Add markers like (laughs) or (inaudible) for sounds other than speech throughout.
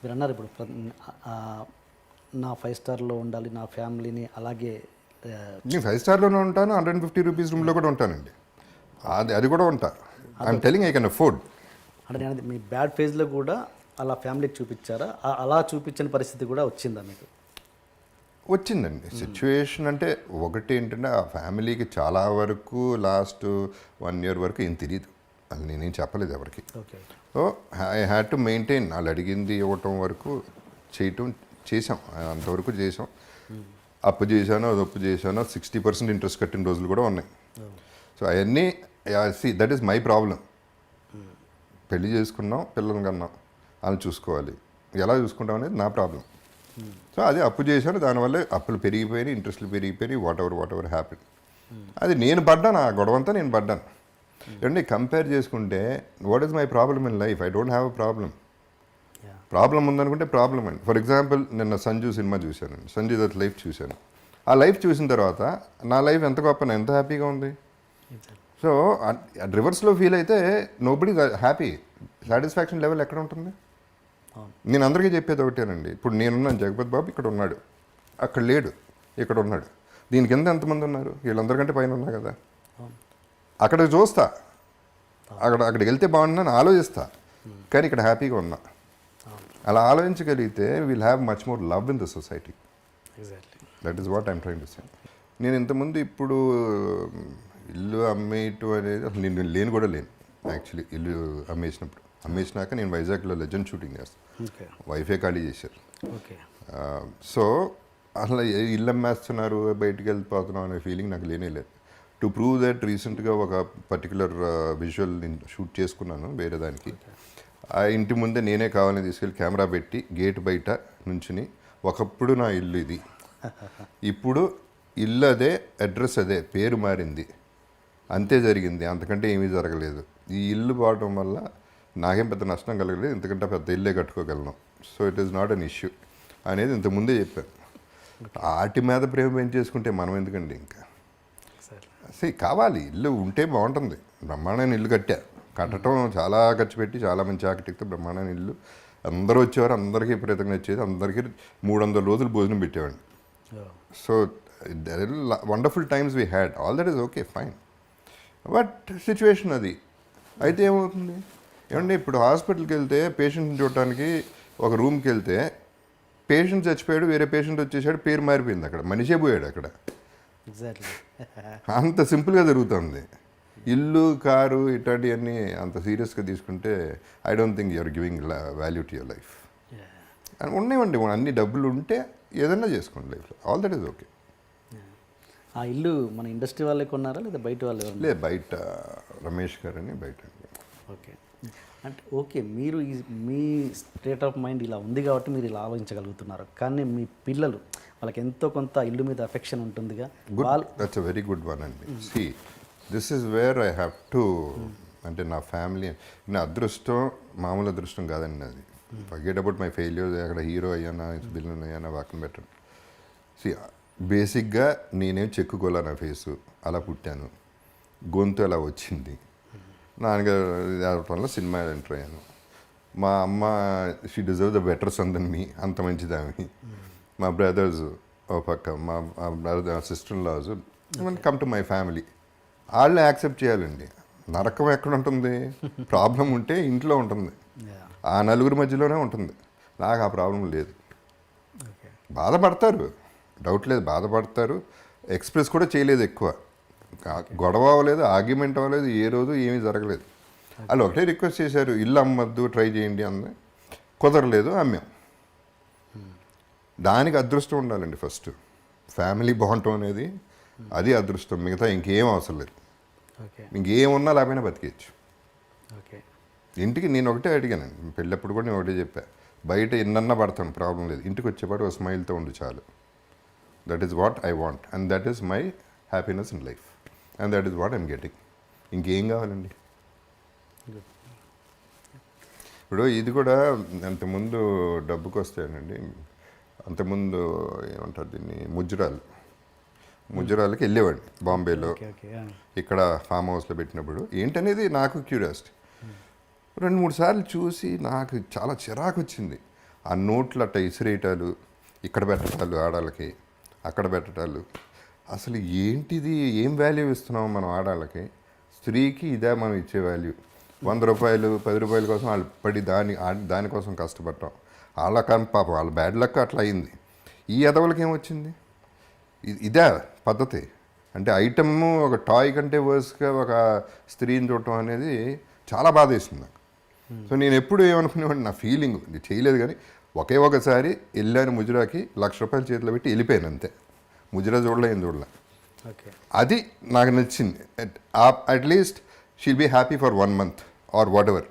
మీరు అన్నారు ఇప్పుడు నా ఫైవ్ స్టార్లో ఉండాలి నా ఫ్యామిలీని అలాగే నేను ఫైవ్ స్టార్లోనే ఉంటాను హండ్రెడ్ అండ్ ఫిఫ్టీ రూపీస్ రూమ్లో కూడా ఉంటానండి. అది అది కూడా ఉంటా. I'm telling I can afford అంటే నేను మీ బ్యాడ్ ఫేజ్లో కూడా అలా ఫ్యామిలీకి చూపించారా? అలా చూపించని పరిస్థితి కూడా వచ్చిందా మీకు? వచ్చిందండి. సిచ్యువేషన్ అంటే ఒకటి ఏంటంటే ఆ ఫ్యామిలీకి చాలా వరకు లాస్ట్ వన్ ఇయర్ వరకు ఏం తెలియదు అది నేనేం చెప్పలేదు ఎవరికి. So I had to maintain వాళ్ళు అడిగింది ఇవ్వటం వరకు చేయటం చేసాం అంతవరకు చేసాం అప్పు చేశాను అది అప్పు చేశాను సిక్స్టీ పర్సెంట్ ఇంట్రెస్ట్ కట్టిన రోజులు కూడా ఉన్నాయి. సో అవన్నీ see that is my problem పెళ్ళి చేసుకున్నాం పిల్లల్ని కన్నాం. వాళ్ళని చూసుకోవాలి. ఎలా చూసుకుంటాం అనేది నా ప్రాబ్లం సో అది అప్పు చేశాను. దానివల్ల అప్పులు పెరిగిపోయినాయి ఇంట్రెస్ట్లు పెరిగిపోయినాయి whatever whatever happy అది నేను పడ్డాను ఆ గొడవంతా నేను పడ్డాను. ఏమండి కంపేర్ చేసుకుంటే what is my problem in life I don't have a problem yeah problem ఉందనుకుంటే problem అండి. ఫర్ ఎగ్జాంపుల్ నిన్న సంజు సినిమా చూశానండి. సంజు దత్ లైఫ్ చూశాను. ఆ లైఫ్ చూసిన తర్వాత నా లైఫ్ ఎంత గొప్ప ఎంత హ్యాపీగా ఉంది? సో రివర్స్లో ఫీల్ అయితే నోబడి హ్యాపీ సాటిస్ఫాక్షన్ లెవెల్ ఎక్కడ ఉంటుంది? నేను అందరికీ చెప్పేది ఒకటేనండి. ఇప్పుడు నేనున్నాను జగపతి బాబు ఇక్కడ ఉన్నాడు. అక్కడ లేడు ఇక్కడ ఉన్నాడు. దీని కింద ఎంతమంది ఉన్నారు? వీళ్ళందరికంటే పైన ఉన్నా కదా. అక్కడ చూస్తా. అక్కడ అక్కడికి వెళ్తే బాగుందని ఆలోచిస్తా. కానీ ఇక్కడ హ్యాపీగా ఉన్నా. అలా ఆలోచించగలిగితే will have much more love in the society exactly that is what I'm trying to say నేను ఇంతకుముందు ఇప్పుడు ఇల్లు అమ్మేయటం అనేది అసలు నేను లేను కూడా లేను. యాక్చువల్లీ ఇల్లు అమ్మేసినప్పుడు. అమ్మేసినాక నేను వైజాగ్లో లెజెండ్ షూటింగ్ చేస్తాను వైఫే ఖాళీ చేశారు. ఓకే. సో అసలు ఇల్లు అమ్మేస్తున్నారు బయటికి వెళ్ళిపోతున్నాం అనే ఫీలింగ్ నాకు లేనే లేదు. టు ప్రూవ్ దట్ రీసెంట్గా ఒక పర్టికులర్ విజువల్ నేను షూట్ చేసుకున్నాను వేరే దానికి. ఆ ఇంటి ముందే నేనే కావాలని తీసుకెళ్ళి కెమెరా పెట్టి గేట్ బయట నుంచుని ఒకప్పుడు నా ఇల్లు ఇది. ఇప్పుడు ఇల్లు అదే అడ్రస్ అదే పేరు మారింది. అంతే జరిగింది. అంతకంటే ఏమీ జరగలేదు. ఈ ఇల్లు పోవడం వల్ల నాకేం పెద్ద నష్టం కలగలేదు. ఎందుకంటే పెద్ద ఇల్లే కట్టుకోగలను. So it is not an issue అనేది ఇంతకుముందే చెప్పాను. ఆటి మీద ప్రేమ పెంచేసుకుంటే మనం ఎందుకండి ఇంకా? సే కావాలి. ఇల్లు ఉంటే బాగుంటుంది. బ్రహ్మాండమైన ఇల్లు కట్టా. కట్టడం చాలా ఖర్చు పెట్టి చాలా మంచి ఆర్కిటెక్ట్ బ్రహ్మాండమైన ఇల్లు. అందరూ వచ్చేవారు అందరికీ విపరీతంగా వచ్చేది. అందరికీ మూడు వందల రోజులు భోజనం పెట్టేవాడిని. So wonderful times we had all that is okay fine but situation అది. అయితే ఏమవుతుంది? ఏమంటే ఇప్పుడు హాస్పిటల్కి వెళ్తే పేషెంట్ని చూడటానికి ఒక రూమ్కి వెళ్తే పేషెంట్ చచ్చిపోయాడు వేరే పేషెంట్ వచ్చేసాడు పేరు మారిపోయింది అక్కడ. మనిషే పోయాడు అక్కడ. (laughs) అంత సింపుల్గా జరుగుతుంది. ఇల్లు కారు ఇట్లాంటివన్నీ అంత సీరియస్గా తీసుకుంటే I don't think you're giving value to your life ఉన్నాయండి అన్ని డబ్బులు ఉంటే ఏదన్నా చేసుకోండి లైఫ్లో. ఆల్ దట్ ఈస్ ఓకే ఆ ఇల్లు మన ఇండస్ట్రీ వాళ్ళే కొన్నారా లేదా బయట వాళ్ళు ఎవరు లే బయట రమేష్ గారు అని బయట ఓకే. అంటే ఓకే మీరు మీ స్టేట్ ఆఫ్ మైండ్ ఇలా ఉంది కాబట్టి మీరు ఇలా ఆలోచించగలుగుతున్నారు. కానీ మీ పిల్లలు వాళ్ళకి ఎంతో కొంత ఇల్లు మీద అఫెక్షన్ ఉంటుందిగా. That's a very good one అండి. See this is where I have to అంటే నా ఫ్యామిలీ నా అదృష్టం మామూలు అదృష్టం కాదండి అది. ఫర్గెట్ అబౌట్ మై ఫెయిల్యూర్ అక్కడ హీరో అయ్యానా బిల్లు అయ్యానా పక్కన పెట్టండి సి బేసిక్గా నేనేం చెక్కుకోలే నా ఫేసు అలా పుట్టాను. గొంతు అలా వచ్చింది. నాన్నగారు వల్ల సినిమా ఎంటర్ అయ్యాను. మా అమ్మ she deserve the better son than me అంత మంచిది ఆమె మా బ్రదర్స్ ఓ పక్క మా brother sister laws come to my family వాళ్ళని యాక్సెప్ట్ చేయాలండి. నరకం ఎక్కడ ఉంటుంది? ప్రాబ్లం ఉంటే ఇంట్లో ఉంటుంది. ఆ నలుగురి మధ్యలోనే ఉంటుంది. నాకు ఆ ప్రాబ్లం లేదు. బాధపడతారు. డౌట్ లేదు బాధపడతారు. ఎక్స్ప్రెస్ కూడా చేయలేదు ఎక్కువ. గొడవ అవ్వలేదు ఆర్గ్యుమెంట్ అవ్వలేదు ఏ రోజు ఏమీ జరగలేదు. వాళ్ళు ఒకటే రిక్వెస్ట్ చేశారు ఇల్లు అమ్మద్దు ట్రై చేయండి అంది. కుదరలేదు అమ్మాం. దానికి అదృష్టం ఉండాలండి ఫస్ట్. ఫ్యామిలీ బాగుంటాం అనేది అది అదృష్టం. మిగతా ఇంకేం అవసరం లేదు. ఇంకేమున్నా లేకపోయినా బతికేయచ్చు. ఓకే. ఇంటికి నేను ఒకటే అడిగాను పెళ్ళప్పుడు కూడా నేను ఒకటే చెప్పా. బయట ఎన్నన్నా పడతాను ప్రాబ్లం లేదు. ఇంటికి వచ్చేపాటు ఒక స్మైల్తో ఉండు చాలు. That is what I want and that is my happiness in life and that is what I'm getting ఇంకేం కావాలండి? ఇప్పుడు ఇది కూడా అంతకుముందు డబ్బుకి వస్తాయనండి అంతకుముందు ఏమంటారు దీన్ని? ముజ్జరాలు ముజ్జరాలకి వెళ్ళేవాడిని బాంబేలో. ఇక్కడ ఫామ్ హౌస్లో పెట్టినప్పుడు. ఏంటనేది నాకు క్యూరియాసిటీ. రెండు మూడు సార్లు చూసి నాకు చాలా చిరాకు వచ్చింది. ఆ నోట్లు అట్ట ఇసిరేయటాలు ఇక్కడ పెట్టటాలు ఆడాళ్ళకి అక్కడ పెట్టటాలు. అసలు ఏంటిది? ఏం వాల్యూ ఇస్తున్నాం మనం ఆడాళ్ళకి? స్త్రీకి ఇదే మనం ఇచ్చే వాల్యూ వంద రూపాయలు పది రూపాయల కోసం వాళ్ళు పడి దాని దానికోసం కష్టపడటం. వాళ్ళ కానీ పాపం వాళ్ళ బ్యాడ్ లక్ అట్లా అయింది. ఈ ఎదవలకి ఏమొచ్చింది? ఇదే పద్ధతి. అంటే ఐటమ్ ఒక టాయ్ కంటే వర్స్గా ఒక స్త్రీని చూడటం అనేది చాలా బాధ వేసింది నాకు. సో నేను ఎప్పుడు ఏమనుకునేవాడిని? నా ఫీలింగ్ ఇది చేయలేదు కానీ ఒకే ఒకసారి వెళ్ళాను ముజరాకి లక్ష రూపాయలు చేతిలో పెట్టి వెళ్ళిపోయాను అంతే. ముజరా చూడలే ఏం చూడలే. అది నాకు నచ్చింది. At least she'll be happy for one month or what ever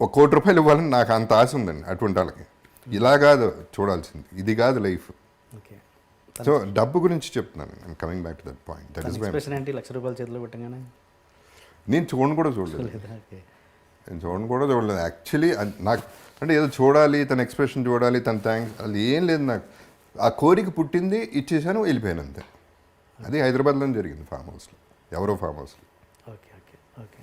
ఒక కోటి రూపాయలు ఇవ్వాలని నాకు అంత ఆశ ఉందండి అటువంటి వాళ్ళకి. ఇలా కాదు చూడాల్సింది. ఇది కాదు లైఫ్. సో డబ్బు గురించి చెప్తున్నాను I'm coming back to that point that is లక్ష రూపాయలు చేతిలో పెట్టగానే? నేను చూడను కూడా చూడలేదు. నేను చూడను కూడా చూడలేదు. యాక్చువల్లీ నాకు అంటే ఏదో చూడాలి తన ఎక్స్ప్రెషన్ చూడాలి తన థ్యాంక్స్ అది ఏం లేదు నాకు. ఆ కోరిక పుట్టింది ఇచ్చేసాను వెళ్ళిపోయాను అంతే. అది హైదరాబాద్లో జరిగింది ఫామ్ హౌస్లో ఎవరో ఫామ్ హౌస్లో okay okay okay.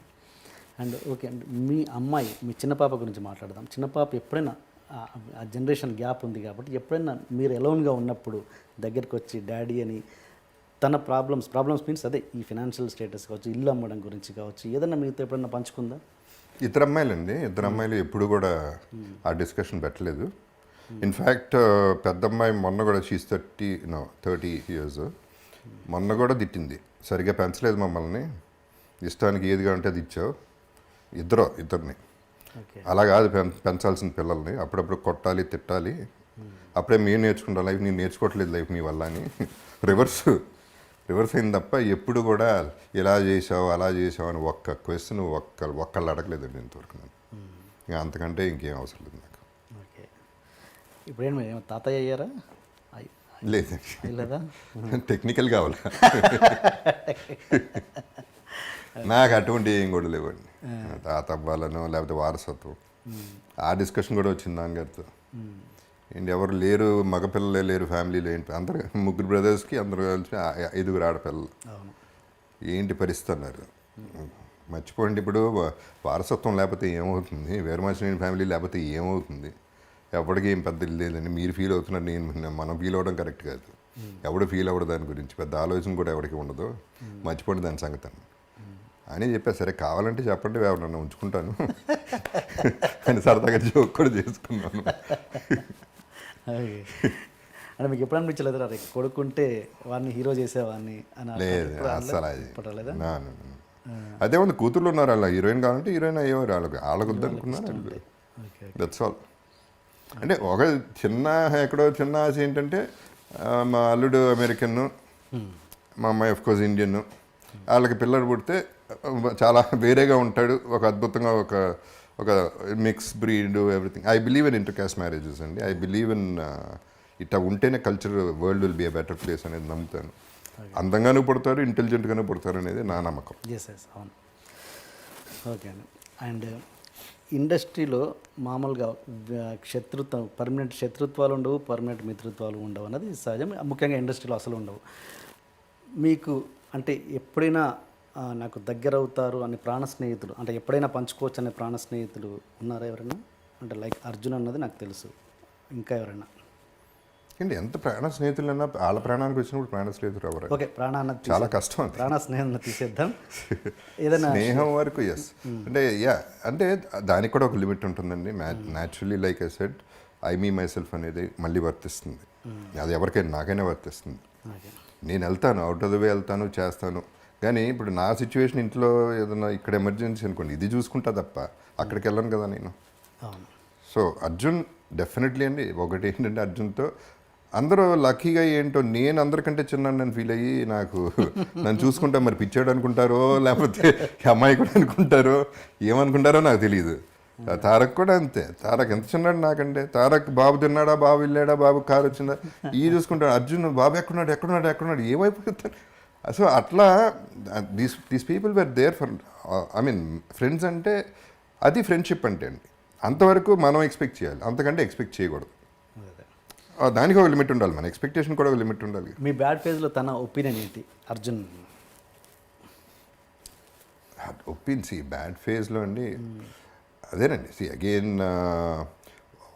And okay and మీ అమ్మాయి మీ చిన్న పాప గురించి మాట్లాడదాం. చిన్న పాప ఎప్పుడైనా ఆ- జనరేషన్ గ్యాప్ ఉంది కాబట్టి ఎప్పుడైనా మీరు ఎలోన్గా ఉన్నప్పుడు దగ్గరికి వచ్చి డాడీ అని తన ప్రాబ్లమ్స్ ప్రాబ్లమ్స్ మీన్స్ అదే ఈ ఫినాన్షియల్ స్టేటస్ కావచ్చు ఇల్లు అమ్మడం గురించి కావచ్చు ఏదైనా మీతో ఎప్పుడైనా పంచుకుందా? ఇద్దరు అమ్మాయిలండి. ఇద్దరు అమ్మాయిలు ఎప్పుడు కూడా ఆ డిస్కషన్ పెట్టలేదు. ఇన్ఫ్యాక్ట్ పెద్ద అమ్మాయి మొన్న కూడా she's thirty no thirty years మొన్న కూడా తిట్టింది. సరిగ్గా పెంచలేదు మమ్మల్ని. ఇష్టానికి ఏదిగా ఉంటే అది ఇచ్చావు. ఇద్దరు ఇద్దరిని. అలా కాదు పెంచాల్సిన పిల్లల్ని అప్పుడప్పుడు కొట్టాలి తిట్టాలి. అప్పుడే మేము నేర్చుకుంటాం లైఫ్ నేను నేర్చుకోవట్లేదు లైఫ్ మీ వల్ల అని. రివర్స్ రివర్స్ అయింది తప్ప ఎప్పుడు కూడా ఇలా చేసావు అలా చేసావు అని ఒక్క క్వశ్చన్ ఒక్క ఒక్కళ్ళు అడగలేదండి ఇంతవరకు నేను. ఇంకా అంతకంటే ఇంకేం అవసరం లేదు నాకు. ఓకే. ఇప్పుడేం తాతయ్య అయ్యారా? అయ్- లేదండి. అయ్యలేదా? టెక్నికల్ కావాలా? (laughs) నాకు అటువంటి ఏం కూడా లేవండి. తాత అవ్వాలనో లేకపోతే వారసత్వం. ఆ డిస్కషన్ కూడా వచ్చింది నాన్నగారితో. ఏంటి ఎవరు లేరు మగపిల్లలే లేరు ఫ్యామిలీలో ఏంటి అందరు (laughs) ముగ్గురు బ్రదర్స్కి అందరూ కలిసి ఐదుగురు ఆడపిల్లలు. ఏంటి పరిస్థితి అన్నారు. మర్చిపోండి ఇప్పుడు వారసత్వం లేకపోతే ఏమవుతుంది? వేరుమాసిన ఫ్యామిలీ లేకపోతే ఏమవుతుంది? ఎవరికి ఏం పెద్ద లేదండి. మీరు ఫీల్ అవుతున్నారు నేను మనం ఫీల్ అవ్వడం కరెక్ట్ కాదు. ఎవడు ఫీల్ అవ్వడు దాని గురించి పెద్ద ఆలోచన కూడా ఎవరికి ఉండదు. మర్చిపోండి దాని సంగతి అని అని చెప్పా సరే కావాలంటే చెప్పండి ఎవరన్నా ఉంచుకుంటాను. అని సరదాగా జోక్ కూడా చేసుకున్నాను. అంటే మీకు ఎప్పుడు అనిపించలేదు రే కొడుకుంటే వాడిని హీరో చేసేవాడిని అని లేదు? అస్సలు అది ఉంది కూతుర్లు ఉన్నారు అలా హీరోయిన్ కావాలంటే హీరోయిన్ అయ్యేవారు వాళ్ళకి వాళ్ళకు వద్దనుకున్నాను ఓకే దట్స్ ఆల్ అంటే ఒక చిన్న ఎక్కడో చిన్న ఆశ ఏంటంటే మా అల్లుడు అమెరికన్ మా అమ్మాయి ఆఫ్ కోర్స్ ఇండియన్ వాళ్ళకి పిల్లడు పుడితే చాలా వేరేగా ఉంటాడు. ఒక అద్భుతంగా ఒక ఒక mix breed everything I believe in inter caste marriages అండి ఐ బిలీవ్ ఇన్ ఇట్లా ఉంటేనే culture world will be a better place అనేది నమ్ముతాను. అందంగానూ పుడతారు ఇంటెలిజెంట్గానూ పుడతారు అనేది నా నమ్మకం. ఎస్ ఎస్ అవును. ఓకే అండి. అండ్ ఇండస్ట్రీలో మామూలుగా శత్రుత్వం పర్మనెంట్ శత్రుత్వాలు ఉండవు పర్మనెంట్ మిత్రుత్వాలు ఉండవు అన్నది సహజం. ముఖ్యంగా ఇండస్ట్రీలో అసలు ఉండవు. మీకు అంటే ఎప్పుడైనా నాకు దగ్గర అవుతారు అని ప్రాణ స్నేహితులు అంటే ఎప్పుడైనా పంచుకోవచ్చు అనే ప్రాణ స్నేహితులు ఉన్నారా ఎవరైనా? అంటే లైక్ అర్జున్ అన్నది నాకు తెలుసు. ఇంకా ఎవరైనా? ఏంటి ఎంత ప్రాణ స్నేహితులన్నా వాళ్ళ ప్రాణానికి వచ్చినప్పుడు ప్రాణ స్నేహితులు ఎవరు? ఓకే ప్రాణ అన్నది చాలా కష్టం ప్రాణ స్నేహం తీసేద్దాం. ఏదైనా (laughs) స్నేహం వరకు ఎస్ అంటే యా అంటే దానికి కూడా ఒక లిమిట్ ఉంటుందండి. Naturally like I said I me myself అనేది మళ్ళీ వర్తిస్తుంది. అది ఎవరికైనా నాకైనా వర్తిస్తుంది. నేను వెళ్తాను అవుట్ ఆఫ్ ద వే వెళ్తాను చేస్తాను. కానీ ఇప్పుడు నా సిచ్యువేషన్ ఇంట్లో ఏదైనా ఇక్కడ ఎమర్జెన్సీ అనుకోండి ఇది చూసుకుంటా తప్ప అక్కడికి వెళ్ళను కదా నేను. సో అర్జున్ డెఫినెట్లీ అండి. ఒకటి ఏంటంటే అర్జున్తో అందరూ లక్కీగా ఏంటో నేను అందరికంటే చిన్నాను ఫీల్ అయ్యి నాకు నన్ను చూసుకుంటా మరి పిచ్చాడు అనుకుంటారో లేకపోతే అమ్మాయి కూడా అనుకుంటారో ఏమనుకుంటారో నాకు తెలియదు తారక్ కూడా అంతే. తారక్ ఎంత చిన్నాడు నాకంటే. తారక్ బాబు తిన్నాడా బాబు వెళ్ళాడా బాబు కారు వచ్చిందా ఈ చూసుకుంటాడు. అర్జున్ బాబు ఎక్కడున్నాడు ఎక్కడున్నాడు ఎక్కడున్నాడు ఏమైపోతాడు సో అట్లా these these people were there for I mean friends అంటే అది ఫ్రెండ్షిప్ అంటే అండి. అంతవరకు మనం ఎక్స్పెక్ట్ చేయాలి. అంతకంటే ఎక్స్పెక్ట్ చేయకూడదు. దానికి ఒక లిమిట్ ఉండాలి మన. ఎక్స్పెక్టేషన్ కూడా ఒక లిమిట్ ఉండాలి. మీ బ్యాడ్ ఫేజ్లో తన ఒపీనియన్ ఏంటి? అర్జున్. ఒప్పింది సి బ్యాడ్ ఫేజ్లో అండి అదేనండి. సి అగైన్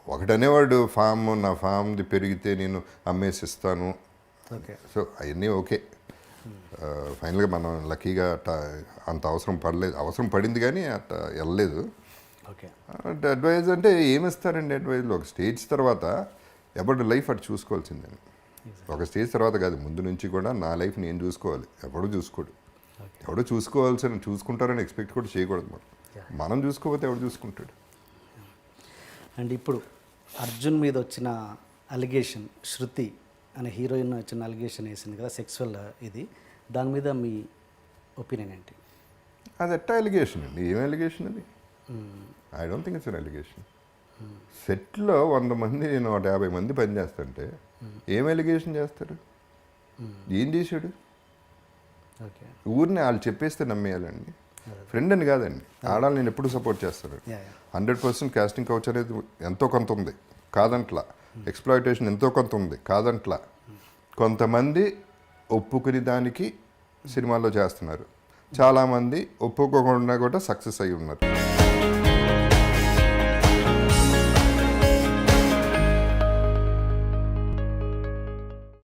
ఒకటనేవాడు ఫామ్ నా ఫామ్ది పెరిగితే నేను అమ్మేసి ఇస్తాను ఓకే. సో అవన్నీ ఓకే. ఫైనల్గా మనం లక్కీగా అట్ట అంత అవసరం పడలేదు. అవసరం పడింది కానీ అట్ట వెళ్ళలేదు. ఓకే. అడ్వైజ్ అంటే ఏమిస్తారండి అడ్వైజ్లో ఒక స్టేజ్ తర్వాత ఎప్పుడు లైఫ్ అటు చూసుకోవాల్సిందని ఒక స్టేజ్ తర్వాత కాదు ముందు నుంచి కూడా నా లైఫ్ నేను చూసుకోవాలి. ఎవడు చూసుకోడు. ఎవడో చూసుకోవాల్సిన చూసుకుంటారని ఎక్స్పెక్ట్ కూడా చేయకూడదు మనం. మనం చూసుకోకపోతే ఎవడు చూసుకుంటాడు? అండ్ ఇప్పుడు అర్జున్ మీద వచ్చిన అలిగేషన్ శృతి అనే హీరోయిన్ వచ్చిన అలిగేషన్ వేసింది కదా సెక్సువల్ ఇది. దాని మీద మీ ఒపీనియన్ ఏంటి? అది ఎట్టా ఎలిగేషన్ అండి? ఏం ఎలిగేషన్ అది? I don't think it's an allegation సెట్లో వంద మంది నూట యాభై మంది పనిచేస్తుంటే ఏం ఎలిగేషన్ చేస్తారు? ఏం చేశాడు? ఓకే ఊరిని వాళ్ళు చెప్పేస్తే నమ్మేయాలండి. ఫ్రెండ్ అని కాదండి. ఆడాలి నేను ఎప్పుడు సపోర్ట్ చేస్తాను హండ్రెడ్ పర్సెంట్ కాస్టింగ్ కౌచ్ అనేది ఎంతో కొంత ఉంది. కాదంట్లా. ఎక్స్ప్లాయిటేషన్ ఎంతో కొంత ఉంది. కాదంట్లా. కొంతమంది ఒప్పుకుని దానికి సినిమాల్లో చేస్తున్నారు. చాలామంది ఒప్పుకోకుండా కూడా సక్సెస్ అయి ఉన్నారు